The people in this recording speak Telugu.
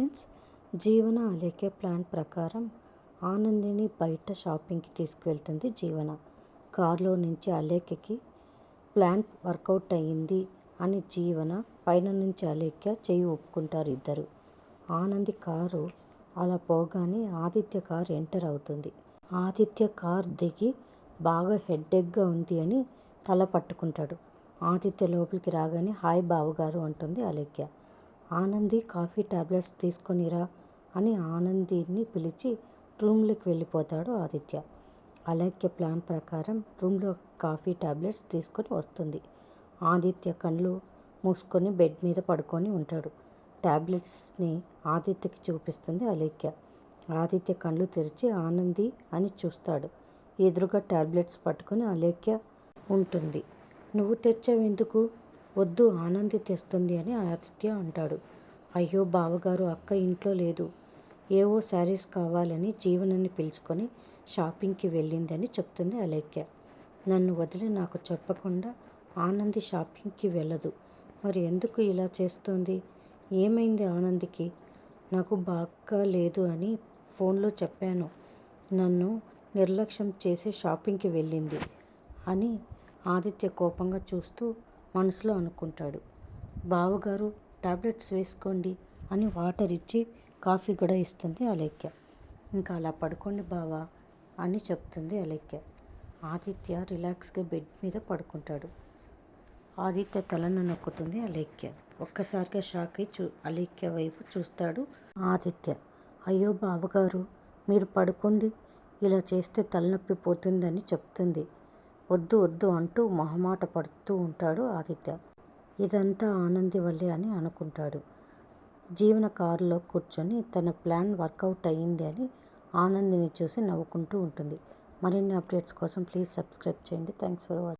ఫ్రెండ్స్ జీవన అలేఖ్య ప్లాన్ ప్రకారం ఆనందిని బయట షాపింగ్కి తీసుకువెళ్తుంది జీవన. కారులో నుంచి అలేఖకి ప్లాన్ వర్కౌట్ అయ్యింది అని జీవన పైన నుంచి అలేఖ్య చేయి ఒప్పుకుంటారు ఇద్దరు. ఆనంది కారు అలా పోగానే ఆదిత్య కారు ఎంటర్ అవుతుంది. ఆదిత్య కార్ దిగి బాగా హెడ్డేక్గా ఉంది అని తల పట్టుకుంటాడు. ఆదిత్య లోపలికి రాగానే హాయ్ బావగారు అంటుంది అలేఖ్య. ఆనంది కాఫీ టాబ్లెట్స్ తీసుకొనిరా అని ఆనందిని పిలిచి రూమ్లోకి వెళ్ళిపోతాడు ఆదిత్య. అలేఖ్య ప్లాన్ ప్రకారం రూమ్లో కాఫీ టాబ్లెట్స్ తీసుకొని వస్తుంది. ఆదిత్య కళ్ళు మూసుకొని బెడ్ మీద పడుకొని ఉంటాడు. ట్యాబ్లెట్స్ని ఆదిత్యకి చూపిస్తుంది అలేఖ్య ఆదిత్య కళ్ళు తెరిచి ఆనంది అని చూస్తాడు. ఎదురుగా టాబ్లెట్స్ పట్టుకొని అలేఖ్య ఉంటుంది. నువ్వు తెచ్చావెందుకు వద్దు ఆనంది తెస్తుంది అని ఆదిత్య అంటాడు. అయ్యో బావగారు అక్క ఇంట్లో లేదు. ఏవో శారీస్ కావాలని జీవనని పిలుచుకొని షాపింగ్కి వెళ్ళిందని చెప్తుంది అలేఖ్య. నన్ను వదిలి నాకు చెప్పకుండా ఆనంది షాపింగ్కి వెళ్ళదు. మరి ఎందుకు ఇలా చేస్తుంది? ఏమైంది ఆనందికి? నాకు బాగా లేదు అని ఫోన్లో చెప్పాను. నన్ను నిర్లక్ష్యం చేసి షాపింగ్కి వెళ్ళింది అని ఆదిత్య కోపంగా చూస్తూ మనసులో అనుకుంటాడు. బావగారు టాబ్లెట్స్ వేసుకోండి అని వాటర్ ఇచ్చి కాఫీ కూడా ఇస్తుంది అలేఖ్య. ఇంకా అలా పడుకోండి బావా అని చెప్తుంది అలేఖ్య. ఆదిత్య రిలాక్స్గా బెడ్ మీద పడుకుంటాడు. ఆదిత్య తలను నొక్కుతుంది అలేఖ్య. ఒక్కసారిగా షాక్ అయి చూ అలేఖ్య వైపు చూస్తాడు ఆదిత్య. అయ్యో బావగారు మీరు పడుకోండి. ఇలా చేస్తే తలనొప్పి పోతుందని చెప్తుంది. వద్దు వద్దు అంటూ మొహమాట పడుతూ ఉంటాడు ఆదిత్య. ఇదంతా ఆనంది వల్లే అని అనుకుంటాడు. జీవన కారులో కూర్చొని తన ప్లాన్ వర్కౌట్ అయ్యింది అని ఆనందిని చూసి నవ్వుకుంటూ ఉంటుంది. మరిన్ని అప్డేట్స్ కోసం ప్లీజ్ సబ్స్క్రైబ్ చేయండి. Thanks for watching